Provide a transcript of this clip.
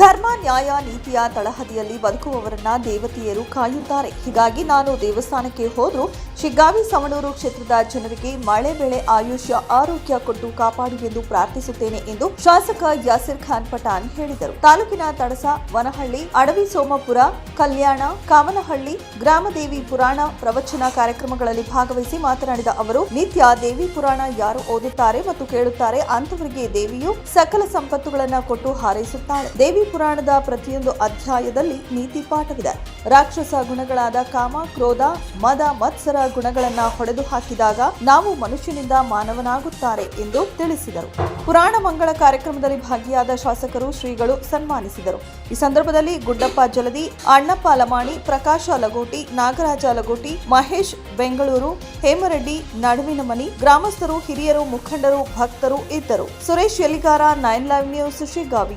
ಧರ್ಮ, ನ್ಯಾಯ, ನೀತಿಯ ತಳಹದಿಯಲ್ಲಿ ಬದುಕುವವರನ್ನ ದೇವತೆಯರು ಕಾಯುತ್ತಾರೆ. ಹೀಗಾಗಿ ನಾನು ದೇವಸ್ಥಾನಕ್ಕೆ ಹೋದರೂ ಶಿಗ್ಗಾವಿ ಸವಣೂರು ಕ್ಷೇತ್ರದ ಜನರಿಗೆ ಮಳೆ ಬೆಳೆ ಆಯುಷ್ಯ, ಆರೋಗ್ಯ ಕೊಟ್ಟು ಕಾಪಾಡಿ ಎಂದು ಪ್ರಾರ್ಥಿಸುತ್ತೇನೆ ಎಂದು ಶಾಸಕ ಯಾಸಿರ್ ಖಾನ್ ಪಠಾನ್ ಹೇಳಿದರು. ತಾಲೂಕಿನ ತಡಸ, ವನಹಳ್ಳಿ, ಅಡವಿ ಸೋಮಪುರ, ಕಲ್ಯಾಣ ಕಾಮನಹಳ್ಳಿ ಗ್ರಾಮದೇವಿ ಪುರಾಣ ಪ್ರವಚನ ಕಾರ್ಯಕ್ರಮಗಳಲ್ಲಿ ಭಾಗವಹಿಸಿ ಮಾತನಾಡಿದ ಅವರು, ನಿತ್ಯ ದೇವಿ ಪುರಾಣ ಯಾರು ಓದುತ್ತಾರೆ ಮತ್ತು ಕೇಳುತ್ತಾರೆ ಅಂತವರಿಗೆ ದೇವಿಯು ಸಕಲ ಸಂಪತ್ತುಗಳನ್ನು ಕೊಟ್ಟು ಹಾರೈಸುತ್ತಾಳೆ. ದೇವಿ ಪುರಾಣದ ಪ್ರತಿಯೊಂದು ಅಧ್ಯಾಯದಲ್ಲಿ ನೀತಿ ಪಾಠವಿದೆ. ರಾಕ್ಷಸ ಗುಣಗಳಾದ ಕಾಮ, ಕ್ರೋಧ, ಮದ, ಮತ್ಸರ ಗುಣಗಳನ್ನ ಹೊಡೆದು ಹಾಕಿದಾಗ ನಾವು ಮನುಷ್ಯನಿಂದ ಮಾನವನಾಗುತ್ತಾರೆ ಎಂದು ತಿಳಿಸಿದರು. ಪುರಾಣ ಮಂಗಳ ಕಾರ್ಯಕ್ರಮದಲ್ಲಿ ಭಾಗಿಯಾದ ಶಾಸಕರು ಶ್ರೀಗಳು ಸನ್ಮಾನಿಸಿದರು. ಈ ಸಂದರ್ಭದಲ್ಲಿ ಗುಡ್ಡಪ್ಪ ಜಲದಿ, ಅಣ್ಣಪ್ಪ ಲಮಾಣಿ, ಪ್ರಕಾಶ ಲಗೋಟಿ, ನಾಗರಾಜ ಲಗೋಟಿ, ಮಹೇಶ್ ಬೆಂಗಳೂರು, ಹೇಮರೆಡ್ಡಿ, ನಡುವಿನ ಮನಿ, ಗ್ರಾಮಸ್ಥರು, ಹಿರಿಯರು, ಮುಖಂಡರು, ಭಕ್ತರು ಇದ್ದರು. Suresh Yaligara nine live news, Shiggavi.